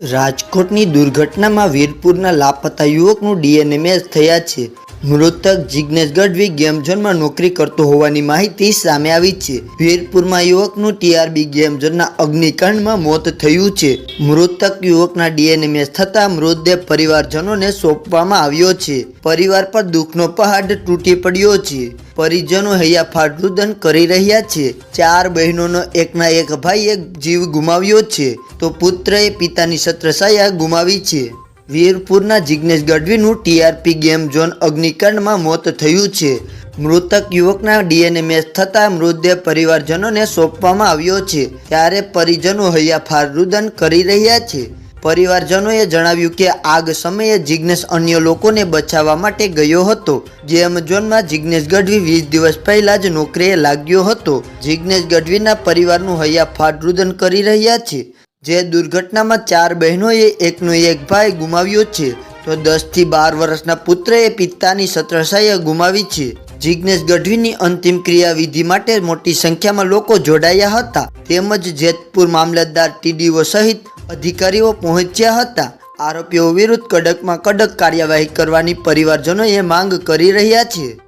રાજકોટની દુર્ઘટનામાં વીરપુરના લાપતા યુવકનું ડીએનએ મેચ થયા છે. મૃતક જિજ્ઞેશ ગઢવી ગેમ ઝોનમાં નોકરી કરતો હોવાની માહિતી સામે આવી છે. વીરપુરમાં યુવકનું ટીઆરબી ગેમ ઝોનના અગ્નિકાંડમાં મોત થયું છે. મૃતક યુવકના ડીએનએ મેચ થતાં મૃતદેહ પરિવારજનોને સોંપવામાં આવ્યો છે. પરિવાર પર દુઃખનો પહાડ તૂટી પડ્યો છે. પરિજનો હૈયાફાટ રુદન કરી રહ્યા છે. ચાર બહેનોનો એકના એક ભાઈએ જીવ ગુમાવ્યો છે. તો પુત્રએ પિતાની છત્રછાયા ગુમાવી છે. વીરપુરના જિજ્ઞેશ ગઢવીનું ટીઆરપી ગેમ ઝોન અગ્નિકાંડમાં મોત થયું છે. મૃતક યુવકના ડીએનએ મેચ થતાં મૃતદેહ પરિવારજનોને સોંપવામાં આવ્યો છે. ત્યારે પરિજનો હૈયાફાર રુદન કરી રહ્યા છે. પરિવારજનોએ જણાવ્યું કે આગ સમયે જિજ્ઞેશ અન્ય લોકોને બચાવવા માટે ગયો હતો. જેમ ઝોનમાં જિજ્ઞેશ ગઢવી વીસ દિવસ પહેલા જ નોકરીએ લાગ્યો હતો. જિજ્ઞેશ ગઢવીના પરિવારનું હૈયાફાટ રુદન કરી રહ્યા છે. જે દુર્ઘટનામાં ચાર બહેનોએ એકનો એક ભાઈ ગુમાવ્યો છે, તો દસથી બાર વર્ષના પુત્રએ પિતાની છત્રછાયા ગુમાવી છે. જિજ્ઞેશ ગઢવીની અંતિમ ક્રિયાવિધિ માટે મોટી સંખ્યામાં લોકો જોડાયા હતા. તેમજ જેતપુર મામલતદાર ટીડીઓ સહિત અધિકારીઓ પહોંચ્યા હતા. આરોપીઓ વિરુદ્ધ કડકમાં કડક કાર્યવાહી કરવાની પરિવારજનોએ માંગ કરી રહ્યા છે.